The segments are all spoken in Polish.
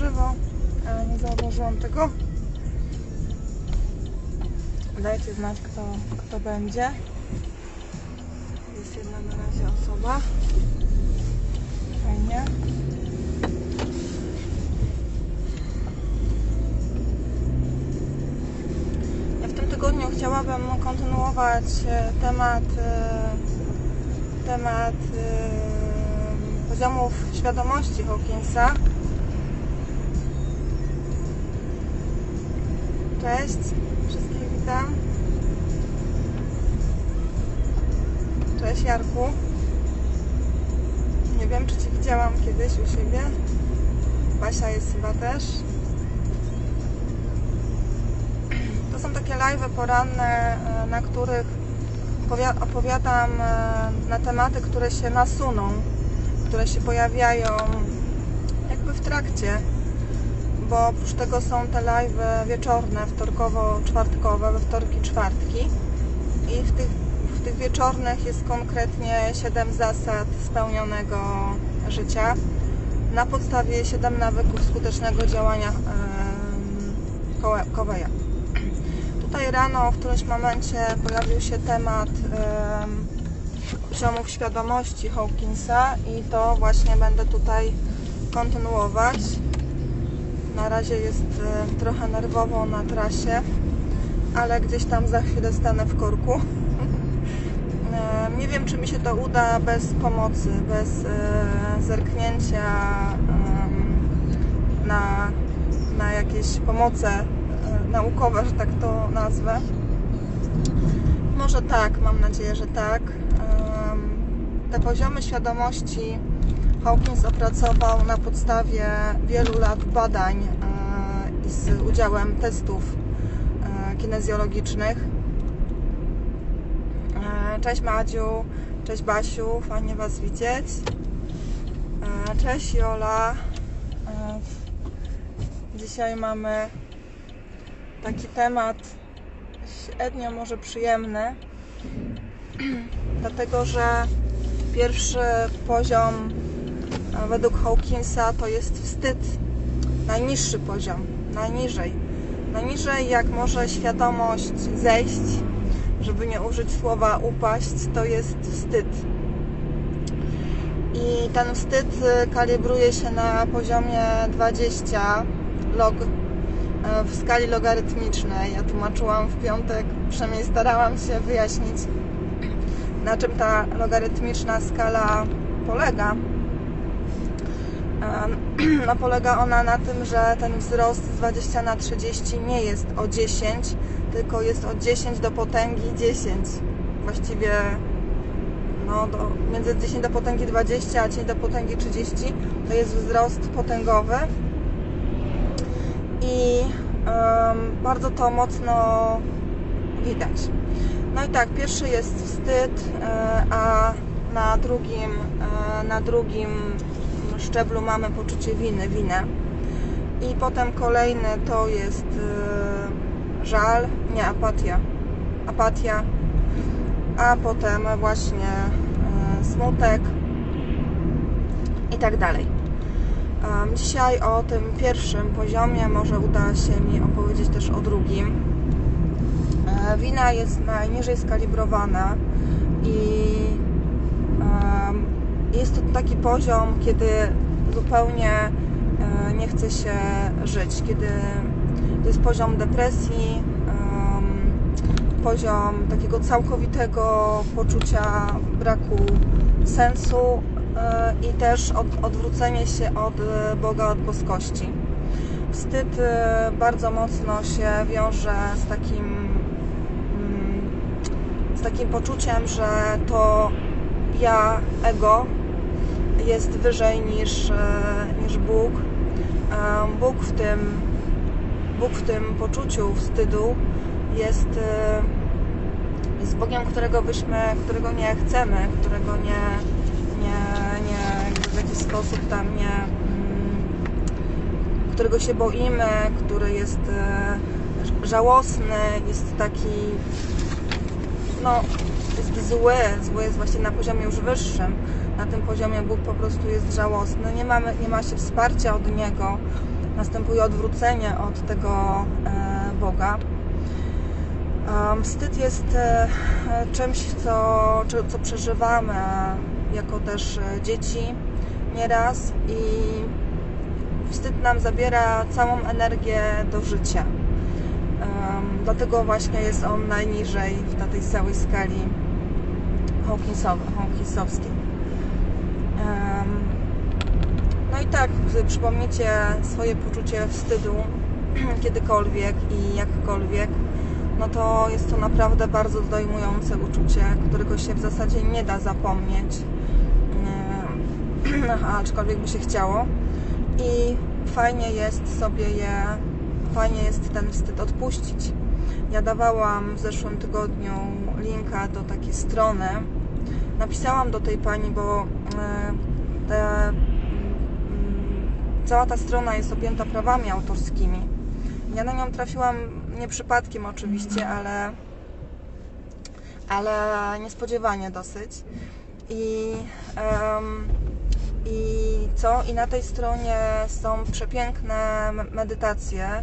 żywo, ale nie zauważyłam tego. Dajcie znać, kto, kto będzie. Jest jedna na razie osoba. Fajnie. Ja w tym tygodniu chciałabym kontynuować e, temat e, temat e, poziomów świadomości Hawkinsa. Cześć, wszystkich witam. Cześć Jarku. Nie wiem, czy Cię widziałam kiedyś u siebie. Basia jest chyba też. To są takie live poranne, e, na których opowia- opowiadam e, na tematy, które się nasuną, które się pojawiają jakby w trakcie, bo oprócz tego są te live wieczorne, wtorkowo-czwartkowe, we wtorki, czwartki i w tych, w tych wieczornych jest konkretnie 7 zasad spełnionego życia na podstawie 7 nawyków skutecznego działania em, Kowe- Coveya. Tutaj rano w którymś momencie pojawił się temat em, poziomów świadomości Hawkinsa i to właśnie będę tutaj kontynuować. Na razie jest e, trochę nerwowo na trasie, ale gdzieś tam za chwilę stanę w korku. E, Nie wiem, czy mi się to uda bez pomocy, bez e, zerknięcia na, na jakieś pomoce naukowe, że tak to nazwę. Może tak, mam nadzieję, że tak. Te poziomy świadomości Hawkins opracował na podstawie wielu lat badań e, i z udziałem testów e, kinezjologicznych. E, Cześć Madziu, cześć Basiu, fajnie Was widzieć. Cześć Jola. Dzisiaj mamy taki temat średnio może przyjemny, dlatego że pierwszy poziom według Hawkinsa to jest wstyd. Najniższy poziom, najniżej. Najniżej jak może świadomość zejść, żeby nie użyć słowa upaść, to jest wstyd. I ten wstyd y, kalibruje się na poziomie 20 log e, w skali logarytmicznej. Ja tłumaczyłam w piątek, przynajmniej starałam się wyjaśnić, na czym ta logarytmiczna skala polega. No, polega ona na tym, że ten wzrost z 20 na 30 nie jest o 10, tylko jest od 10 do potęgi 10. Właściwie no, do, między 10 do potęgi 20 a 10 do potęgi 30 to jest wzrost potęgowy i em, bardzo to mocno widać. No i tak, pierwszy jest wstyd, e, a na drugim, e, na drugim szczeblu mamy poczucie winy, winę. I potem kolejny to jest e, żal, nie apatia. Apatia, a potem właśnie e, smutek i tak dalej. Dzisiaj o tym pierwszym poziomie może uda się mi opowiedzieć też o drugim. E, Wina jest najniżej skalibrowana i jest to taki poziom, kiedy zupełnie e, nie chce się żyć, kiedy to jest poziom depresji, poziom takiego całkowitego poczucia braku sensu e, i też od, odwrócenie się od e, Boga, od boskości. Wstyd bardzo mocno się wiąże z takim mm, z takim poczuciem, że to ja, ego jest wyżej niż, e, niż Bóg. Bóg w tym Bóg w tym poczuciu wstydu jest, e, jest Bogiem, którego byśmy, którego nie chcemy, którego nie, nie, nie w jakiś sposób tam nie mm, którego się boimy, który jest e, żałosny, jest taki no, jest zły, zły jest właśnie na poziomie już wyższym, na tym poziomie Bóg po prostu jest żałosny. Nie, mamy, nie ma się wsparcia od Niego, następuje odwrócenie od tego e, Boga. Wstyd jest e, czymś, co, co przeżywamy jako też dzieci nieraz i wstyd nam zabiera całą energię do życia. Dlatego właśnie jest on najniżej na tej całej skali Hawkinsowskiej. Um, no i tak, przypomnicie swoje poczucie wstydu kiedykolwiek i jakkolwiek, no to jest to naprawdę bardzo dojmujące uczucie, którego się w zasadzie nie da zapomnieć, aczkolwiek by się chciało. I fajnie jest sobie je, fajnie jest ten wstyd odpuścić. Ja dawałam w zeszłym tygodniu linka do takiej strony. Napisałam do tej pani, bo te, cała ta strona jest objęta prawami autorskimi. Ja na nią trafiłam nie przypadkiem oczywiście, ale, ale niespodziewanie dosyć. I, um, I co? I na tej stronie są przepiękne medytacje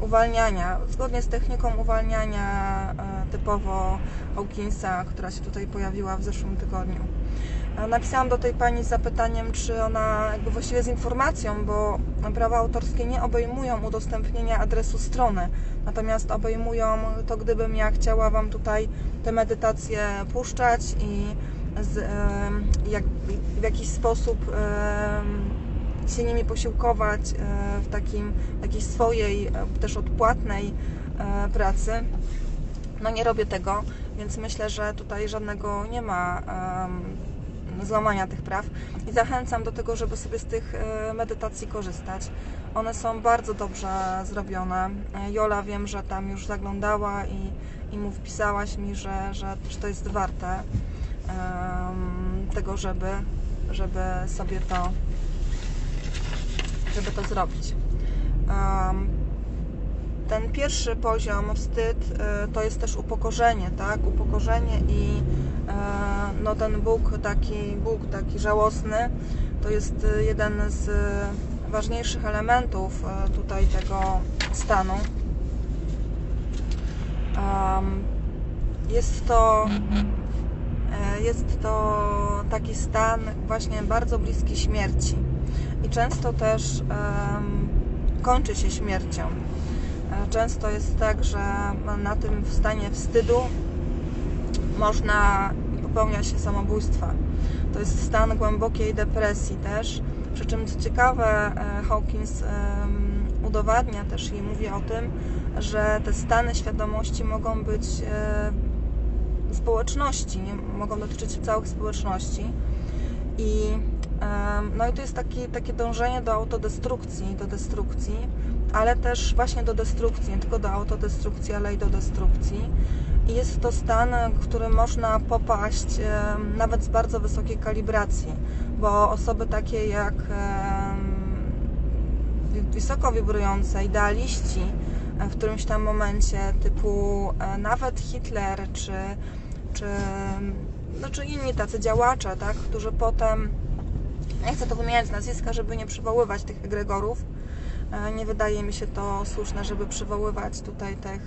uwalniania, zgodnie z techniką uwalniania e, typowo Hawkinsa, która się tutaj pojawiła w zeszłym tygodniu. E, napisałam do tej pani z zapytaniem, czy ona, jakby właściwie z informacją, bo prawa autorskie nie obejmują udostępnienia adresu strony, natomiast obejmują to, gdybym ja chciała Wam tutaj te medytacje puszczać i z, jak, w jakiś sposób się nimi posiłkować e, w takim, jakiejś swojej, e, też odpłatnej pracy. No nie robię tego, więc myślę, że tutaj żadnego nie ma złamania tych praw i zachęcam do tego, żeby sobie z tych e, medytacji korzystać. One są bardzo dobrze zrobione. E, Jola wiem, że tam już zaglądała i, i mu wpisałaś mi, że, że, że to jest warte um, tego, żeby, żeby sobie to żeby to zrobić. Um, ten pierwszy poziom, wstyd, e, to jest też upokorzenie, tak? Upokorzenie i no ten Bóg taki, Bóg taki żałosny, to jest y, jeden z y, ważniejszych elementów tutaj tego stanu. Jest to jest to taki stan właśnie bardzo bliski śmierci i często też kończy się śmiercią. E, często jest tak, że na tym stanie wstydu można popełnia się samobójstwa. To jest stan głębokiej depresji też. Przy czym co ciekawe, e, Hawkins udowadnia też i mówi o tym, że te stany świadomości mogą być e, społeczności, mogą dotyczyć całych społeczności. I, no i to jest taki, takie dążenie do autodestrukcji, do destrukcji, ale też właśnie do destrukcji, nie tylko do autodestrukcji, ale i do destrukcji. Jest to stan, w którym można popaść nawet z bardzo wysokiej kalibracji, bo osoby takie jak wysoko wibrujące, idealiści e, w którymś tam momencie, typu e, nawet Hitler, czy, czy, no, czy inni tacy działacze, tak, którzy potem, nie chcę to wymieniać nazwiska, żeby nie przywoływać tych egregorów, e, nie wydaje mi się to słuszne, żeby przywoływać tutaj te,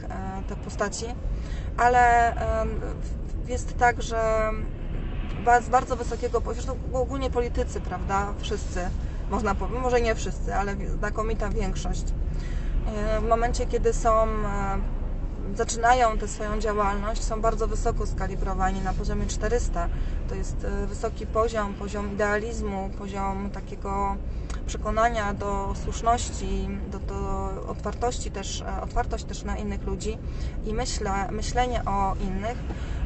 te postaci, ale jest tak, że z bardzo wysokiego poziomu, ogólnie politycy, prawda, wszyscy, można powiedzieć, może nie wszyscy, ale znakomita większość, w momencie, kiedy są, zaczynają tę swoją działalność, są bardzo wysoko skalibrowani na poziomie 400. To jest e, wysoki poziom, poziom idealizmu, poziom takiego przekonania do słuszności, do, do otwartości też, otwartość też na innych ludzi i myślę, myślenie o innych.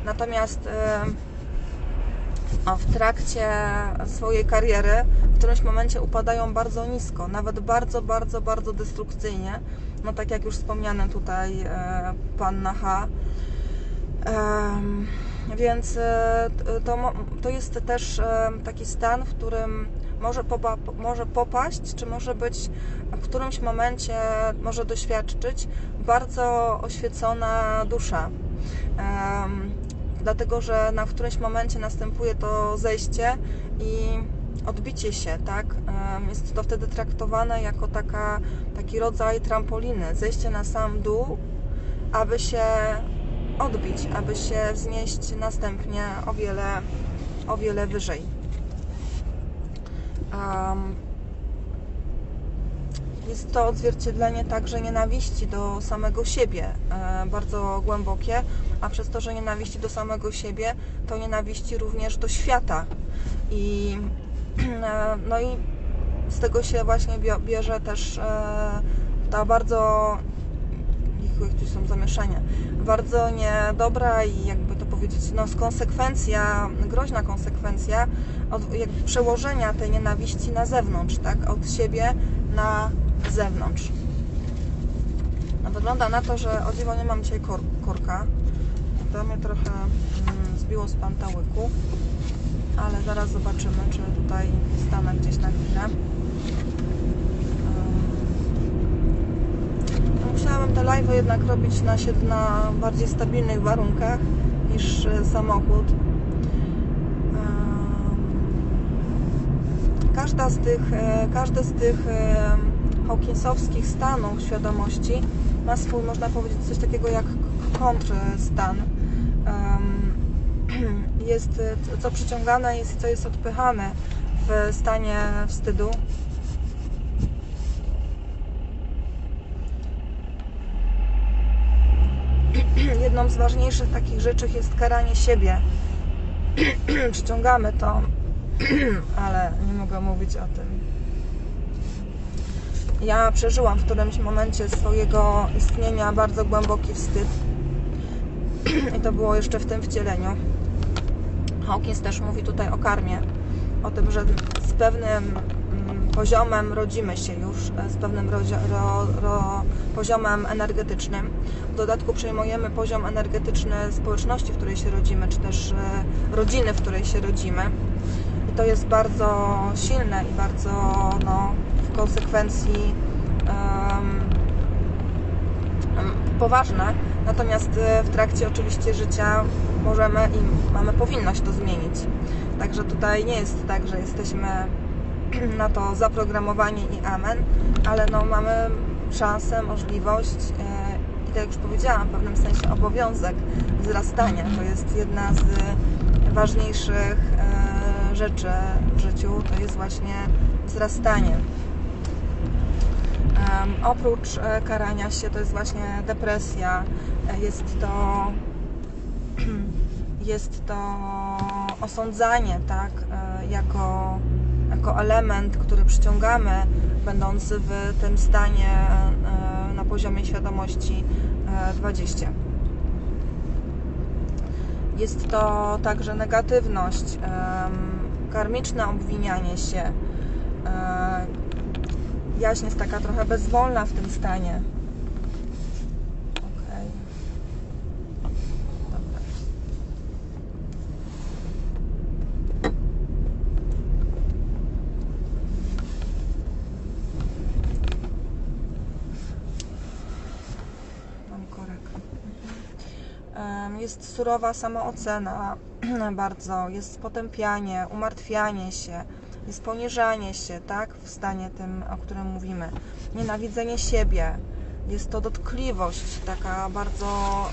Natomiast w trakcie swojej kariery w którymś momencie upadają bardzo nisko, nawet bardzo, bardzo, bardzo destrukcyjnie. No tak jak już wspomniane tutaj e, panna H. Więc e, to, to jest też e, taki stan, w którym może, może popaść, czy może być w którymś momencie, może doświadczyć bardzo oświecona dusza dlatego że na którymś momencie następuje to zejście i odbicie się, tak? Jest to wtedy traktowane jako taka, taki rodzaj trampoliny, zejście na sam dół, aby się odbić, aby się wznieść następnie o wiele, o wiele wyżej. Em, jest to odzwierciedlenie także nienawiści do samego siebie, e, bardzo głębokie, a przez to, że nienawiści do samego siebie, to nienawiści również do świata. I, e, no i z tego się właśnie bierze też e, ta bardzo, ich tu są zamieszania, bardzo niedobra i jakby to powiedzieć, no konsekwencja, groźna konsekwencja od przełożenia tej nienawiści na zewnątrz, tak, od siebie na zewnątrz. No, wygląda na to, że o dziwo nie mam dzisiaj kor korka. To mnie trochę mm, zbiło z pantałyku, ale zaraz zobaczymy, czy tutaj stanę gdzieś na chwilę. Ym, Musiałabym te live jednak robić na, na bardziej stabilnych warunkach niż e, samochód. Ym, Każda z tych, e, każdy z tych e, Hawkinsowskich stanów świadomości ma swój, można powiedzieć, coś takiego jak kontrstan. Em, Jest, co przyciągane jest i co jest odpychane w stanie wstydu. Jedną z ważniejszych takich rzeczy jest karanie siebie. Przyciągamy to, ale nie mogę mówić o tym. Ja przeżyłam w którymś momencie swojego istnienia bardzo głęboki wstyd. I to było jeszcze w tym wcieleniu. Hawkins też mówi tutaj o karmie, o tym, że z pewnym poziomem rodzimy się już, e, z pewnym ro, ro, poziomem energetycznym. W dodatku przejmujemy poziom energetyczny społeczności, w której się rodzimy, czy też e, rodziny, w której się rodzimy. I to jest bardzo silne i bardzo no, w konsekwencji em, poważne. Natomiast e, w trakcie oczywiście życia możemy i mamy powinność to zmienić. Także tutaj nie jest tak, że jesteśmy na to zaprogramowani i amen, ale no mamy szansę, możliwość e, i tak jak już powiedziałam, w pewnym sensie obowiązek wzrastania. To jest jedna z ważniejszych e, rzeczy w życiu, to jest właśnie wzrastanie. Oprócz e, karania się to jest właśnie depresja, jest to jest to osądzanie, tak, jako, jako element, który przyciągamy, będąc w tym stanie e, na poziomie świadomości e, 20. Jest to także negatywność, karmiczne obwinianie się. E, Jaźń jest taka trochę bezwolna w tym stanie. Okej. Dobra. Mam korek. Em, Jest surowa samoocena, bardzo. Jest potępianie, umartwianie się, jest poniżanie się, tak? W stanie tym, o którym mówimy. Nienawidzenie siebie. Jest to dotkliwość, taka bardzo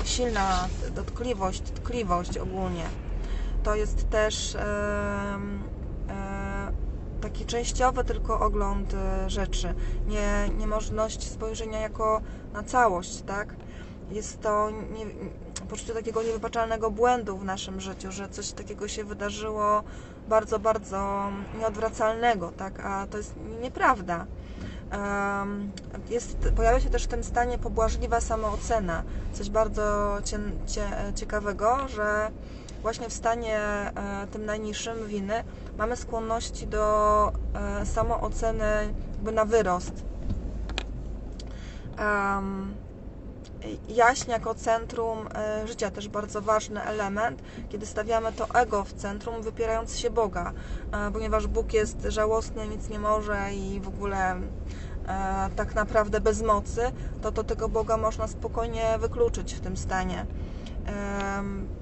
silna dotkliwość, tkliwość ogólnie. To jest też em, e, taki częściowy tylko ogląd e, rzeczy. Nie, niemożność spojrzenia jako na całość, tak? Jest to poczucie takiego niewybaczalnego błędu w naszym życiu, że coś takiego się wydarzyło bardzo, bardzo nieodwracalnego, tak? A to jest nieprawda. Jest, pojawia się też w tym stanie pobłażliwa samoocena. Coś bardzo cie, cie, ciekawego, że właśnie w stanie e, tym najniższym winy mamy skłonności do e, samooceny jakby na wyrost. Em, jaźń jako centrum e, życia, też bardzo ważny element, kiedy stawiamy to ego w centrum, wypierając się Boga, e, ponieważ Bóg jest żałosny, nic nie może i w ogóle e, tak naprawdę bez mocy, to, to tego Boga można spokojnie wykluczyć w tym stanie.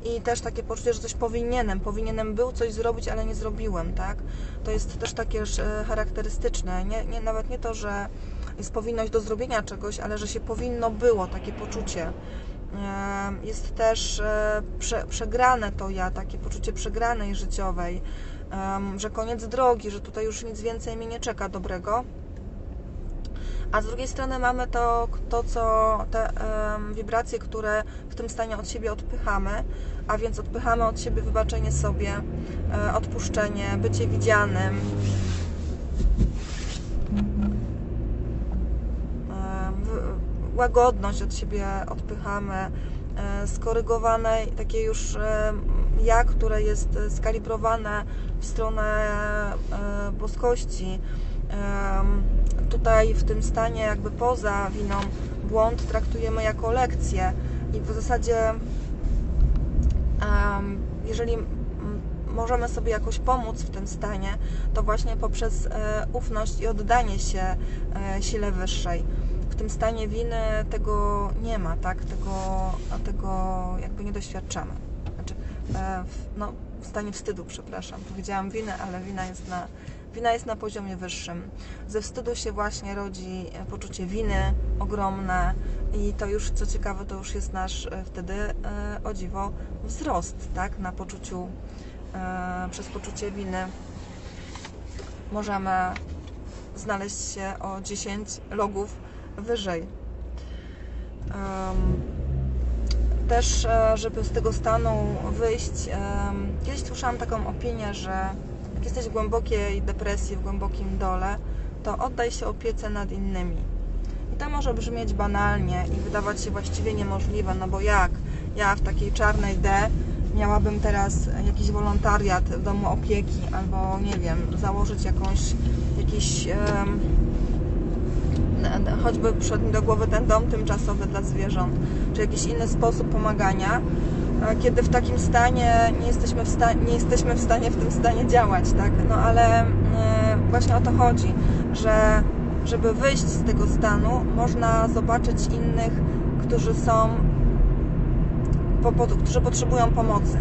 I też takie poczucie, że coś powinienem, powinienem był coś zrobić, ale nie zrobiłem, tak? To jest też takie charakterystyczne. Nie, nie, nawet nie to, że jest powinność do zrobienia czegoś, ale że się powinno było, takie poczucie. Em, Jest też e, prze, przegrane to ja, takie poczucie przegranej życiowej, że koniec drogi, że tutaj już nic więcej mnie nie czeka dobrego. A z drugiej strony mamy to, to co te wibracje, które w tym stanie od siebie odpychamy, a więc odpychamy od siebie wybaczenie sobie, e, odpuszczenie, bycie widzianym. Em, w- łagodność od siebie odpychamy, e, skorygowane takie już e, ja, które jest skalibrowane w stronę e, boskości. Tutaj w tym stanie jakby poza winą błąd traktujemy jako lekcję i w zasadzie jeżeli możemy sobie jakoś pomóc w tym stanie, to właśnie poprzez ufność i oddanie się sile wyższej. Tym stanie winy tego nie ma, tak? Tego, tego jakby nie doświadczamy. Znaczy, e, w, no, w stanie wstydu, przepraszam. Powiedziałam winy, ale wina jest na, wina jest na poziomie wyższym. Ze wstydu się właśnie rodzi e, poczucie winy ogromne i to już, co ciekawe, to już jest nasz e, wtedy o dziwo wzrost, tak? Na poczuciu, przez poczucie winy możemy znaleźć się o 10 logów wyżej. Też, e, żeby z tego stanu wyjść, kiedyś słyszałam taką opinię, że jak jesteś w głębokiej depresji, w głębokim dole, to oddaj się opiece nad innymi. I to może brzmieć banalnie i wydawać się właściwie niemożliwe, no bo jak ja w takiej czarnej D miałabym teraz jakiś wolontariat w domu opieki albo nie wiem, założyć jakąś jakiś em, choćby przyszedł mi do głowy ten dom tymczasowy dla zwierząt, czy jakiś inny sposób pomagania, a kiedy w takim stanie nie jesteśmy w, sta- nie jesteśmy w stanie w tym stanie działać, tak? No ale e, właśnie o to chodzi, że żeby wyjść z tego stanu, można zobaczyć innych, którzy są, którzy potrzebują pomocy.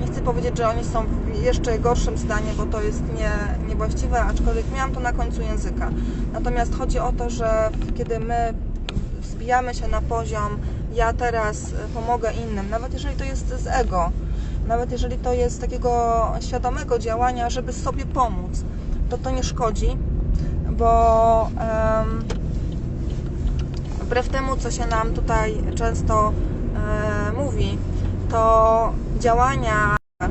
Nie chcę powiedzieć, że oni są w jeszcze gorszym stanie, bo to jest nie, niewłaściwe, aczkolwiek miałam to na końcu języka. Natomiast chodzi o to, że kiedy my wzbijamy się na poziom ja teraz pomogę innym, nawet jeżeli to jest z ego, nawet jeżeli to jest takiego świadomego działania, żeby sobie pomóc, to to nie szkodzi, bo em, wbrew temu, co się nam tutaj często e, mówi, to działania. E,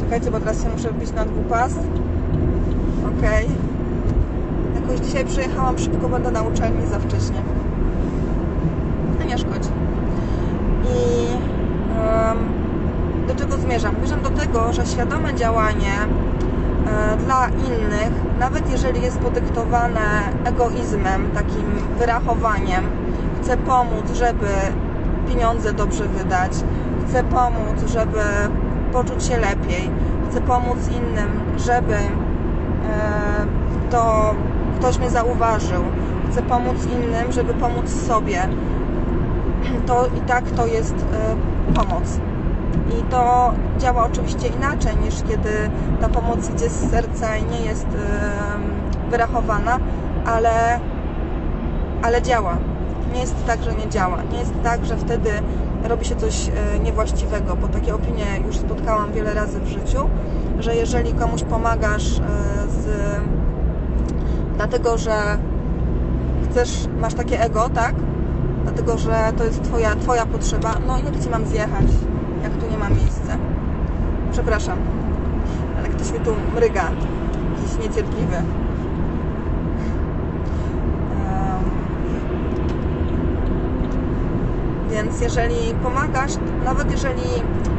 czekajcie, bo teraz się muszę wbić na dwupas. Okej. Jakoś dzisiaj przyjechałam szybko, będę na uczelni za wcześnie. No nie szkodzi. I do czego zmierzam? Zmierzam do tego, że świadome działanie e, dla innych, nawet jeżeli jest podyktowane egoizmem, takim wyrachowaniem, chcę pomóc, żeby pieniądze dobrze wydać, chcę pomóc, żeby poczuć się lepiej, chcę pomóc innym, żeby e, to ktoś mnie zauważył, chcę pomóc innym, żeby pomóc sobie, to i tak to jest e, pomoc. I to działa oczywiście inaczej niż kiedy ta pomoc idzie z serca i nie jest em, wyrachowana, ale, ale działa. Nie jest tak, że nie działa. Nie jest tak, że wtedy robi się coś e, niewłaściwego, bo takie opinie już spotkałam wiele razy w życiu, że jeżeli komuś pomagasz e, z, dlatego, że chcesz, masz takie ego, tak? Dlatego, że to jest twoja, twoja potrzeba, no i jak ci mam zjechać, jak tu nie ma miejsca? Przepraszam, ale ktoś mi tu mryga, jakiś niecierpliwy. Więc jeżeli pomagasz, nawet jeżeli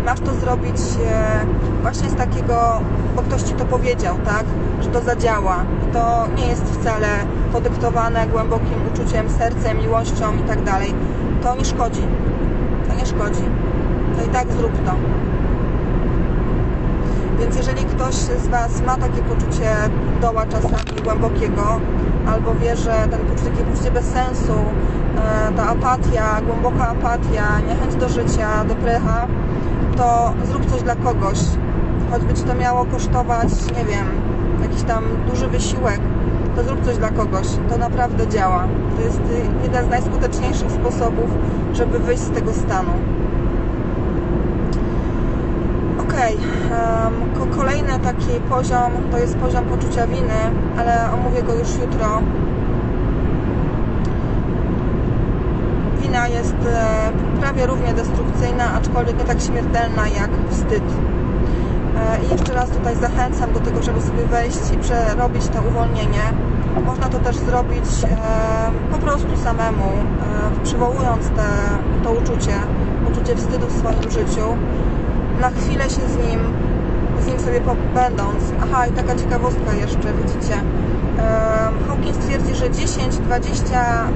masz to zrobić e, właśnie z takiego, bo ktoś ci to powiedział, tak, że to zadziała. To nie jest wcale podyktowane głębokim uczuciem, sercem, miłością i tak dalej. To nie szkodzi. To nie szkodzi. To i tak zrób to. Więc jeżeli ktoś z Was ma takie poczucie doła czasami głębokiego, albo wie, że ten takie poczucie bez sensu, e, ta apatia, głęboka apatia, niechęć do życia, deprecha, to zrób coś dla kogoś. Choćby Ci to miało kosztować, nie wiem, jakiś tam duży wysiłek, to zrób coś dla kogoś. To naprawdę działa. To jest jeden z najskuteczniejszych sposobów, żeby wyjść z tego stanu. Okej, ko- kolejny taki poziom to jest poziom poczucia winy, ale omówię go już jutro. Wina jest e, prawie równie destrukcyjna, aczkolwiek nie tak śmiertelna jak wstyd. E, I jeszcze raz tutaj zachęcam do tego, żeby sobie wejść i przerobić to uwolnienie. Można to też zrobić e, po prostu samemu, przywołując te, to uczucie, uczucie wstydu w swoim życiu na chwilę się z nim, z nim sobie będąc. Aha, i taka ciekawostka jeszcze, widzicie. Hawkins twierdzi, że 10-20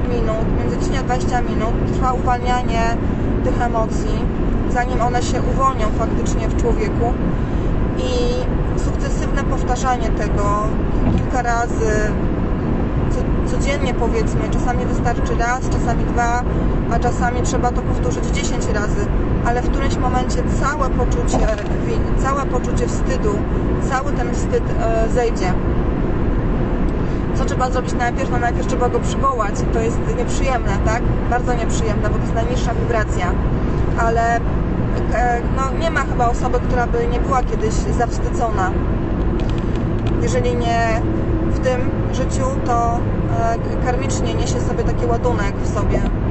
minut, między 10 a 20 minut trwa uwalnianie tych emocji, zanim one się uwolnią faktycznie w człowieku. I sukcesywne powtarzanie tego kilka razy, co- codziennie powiedzmy, czasami wystarczy raz, czasami dwa, a czasami trzeba to powtórzyć 10 razy, ale w którymś momencie całe poczucie winy, całe poczucie wstydu, cały ten wstyd e, zejdzie. Co trzeba zrobić najpierw? No najpierw trzeba go przywołać. To jest nieprzyjemne, tak? Bardzo nieprzyjemne, bo to jest najniższa wibracja. Ale e, no, nie ma chyba osoby, która by nie była kiedyś zawstydzona. Jeżeli nie w tym życiu, to e, karmicznie niesie sobie taki ładunek w sobie.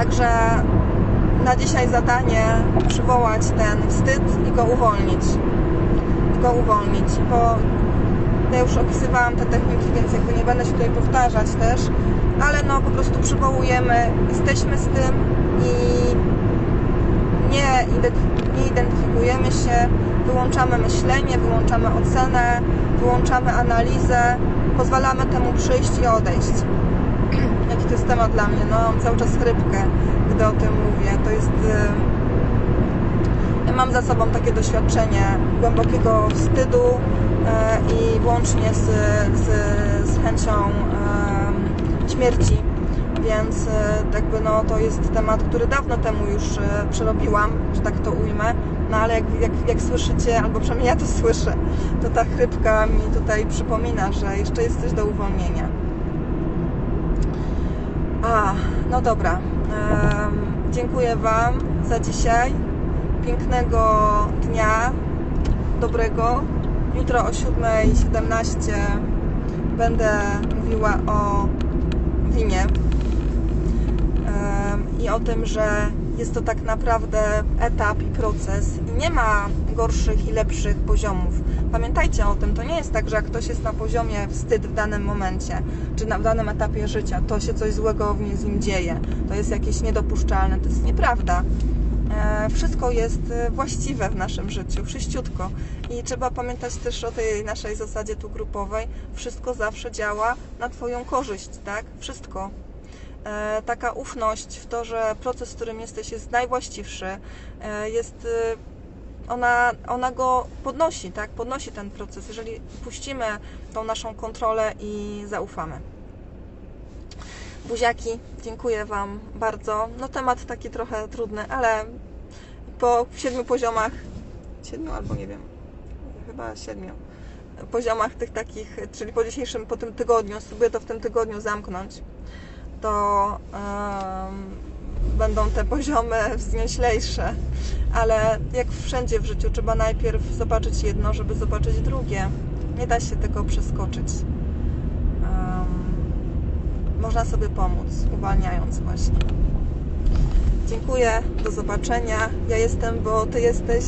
Także na dzisiaj zadanie przywołać ten wstyd i go uwolnić. Go uwolnić. Bo ja już opisywałam te techniki, więc jakby nie będę się tutaj powtarzać też, ale no po prostu przywołujemy, jesteśmy z tym i nie, nie identyfikujemy się, wyłączamy myślenie, wyłączamy ocenę, wyłączamy analizę, pozwalamy temu przyjść i odejść. To jest temat dla mnie? No, mam cały czas chrypkę, gdy o tym mówię. To jest. Ja mam za sobą takie doświadczenie głębokiego wstydu e, i łącznie z, z, z chęcią śmierci. Więc e, jakby no, to jest temat, który dawno temu już e, przerobiłam, że tak to ujmę. No ale jak, jak, jak słyszycie, albo przynajmniej ja to słyszę, to ta chrypka mi tutaj przypomina, że jeszcze jest coś do uwolnienia. A, no dobra. Dziękuję Wam za dzisiaj. Pięknego dnia, dobrego. Jutro o 7.17 będę mówiła o winie i o tym, że jest to tak naprawdę etap i proces i nie ma gorszych i lepszych poziomów. Pamiętajcie o tym, to nie jest tak, że jak ktoś jest na poziomie wstyd w danym momencie, czy na, w danym etapie życia, to się coś złego w z nim dzieje, to jest jakieś niedopuszczalne, to jest nieprawda. E, Wszystko jest e, właściwe w naszym życiu, wszyściutko. I trzeba pamiętać też o tej naszej zasadzie tu grupowej. Wszystko zawsze działa na Twoją korzyść, tak? Wszystko taka ufność w to, że proces, w którym jesteś, jest najwłaściwszy, e, jest, e, ona, ona go podnosi, tak? Podnosi ten proces, jeżeli puścimy tą naszą kontrolę i zaufamy. Buziaki, dziękuję Wam bardzo. No temat taki trochę trudny, ale po siedmiu poziomach, siedmiu albo nie wiem, chyba siedmiu poziomach tych takich, czyli po dzisiejszym, po tym tygodniu, spróbuję to w tym tygodniu zamknąć to em, będą te poziomy wznieślejsze. Ale jak wszędzie w życiu, trzeba najpierw zobaczyć jedno, żeby zobaczyć drugie. Nie da się tego przeskoczyć. Em, można sobie pomóc, uwalniając właśnie. Dziękuję, do zobaczenia. Ja jestem, bo Ty jesteś.